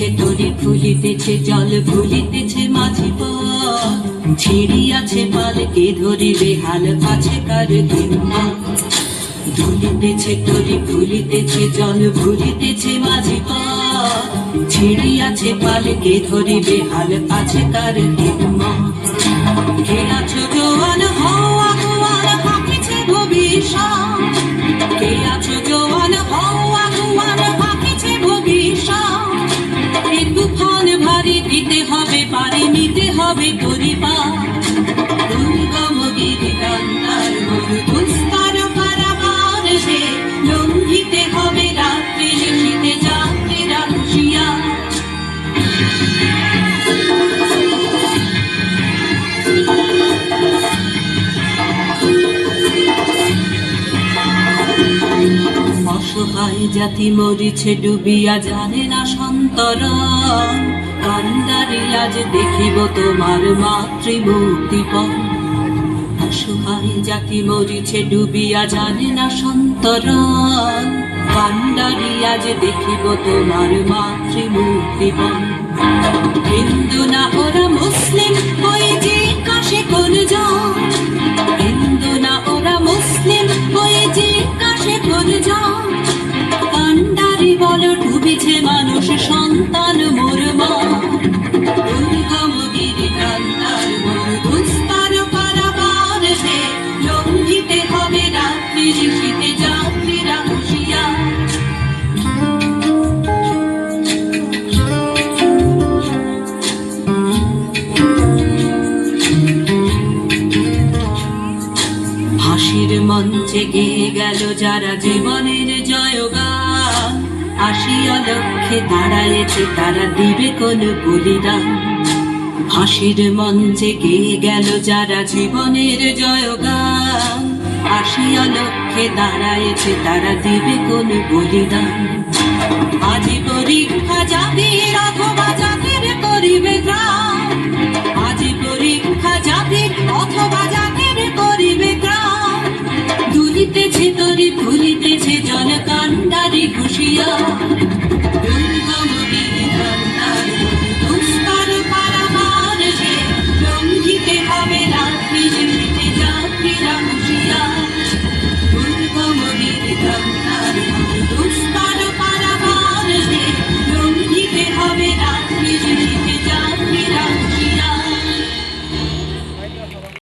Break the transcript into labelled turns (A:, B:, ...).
A: দুলিতেছে তরি ফুলিতেছে জল ভুলিতেছে মাঝি ছিড়িয়াছে পালকে ধরিবে, হাল আছে কার হিম্মা দুলিতেছে তরি ফুলিতেছে, জল ভুলিতেছে মাঝি ছিড়িয়াছে পালকে ধরিবে, হাল আছে কার হিম্মা কে আছো জোয়ান দিতে হবে পারি নিতে হবে পরিবার দুর্গম গিরি কান্তার মরু দুস্তার পারাবার সে। লঙ্ঘিতে হবে রাত্রি হুঁশিয়ার অসহায় জাতি মরিছে, ডুবিয়া জানে না সন্তরণ। কান্দারি আজ দেখিব তোমার মাতৃমূর্তিপণ। অসহায় জাতি মরিছে, ডুবিয়া জানে না সন্তরণ। কান্দারি আজ দেখিব তোমার মাতৃমূর্তিপণ। হিন্দু না ওরা মুসলিম মঞ্চে গেয়ে গেল যারা জীবনের জয়গান। আসিয়া লক্ষ্যে দাঁড়ায়েছে তারা দিবে কোন বলিদান। হাসির মঞ্চে গেয়ে গেল যারা জীবনের জয়গান। আসিয়া লক্ষ্যে দাঁড়ায়েছে তারা দিবে কোন বলিদান। আজি পরীক্ষা জাতির দুলিতেছে তরি ফুলিতেছে জল কান্ডারি খুশিয়া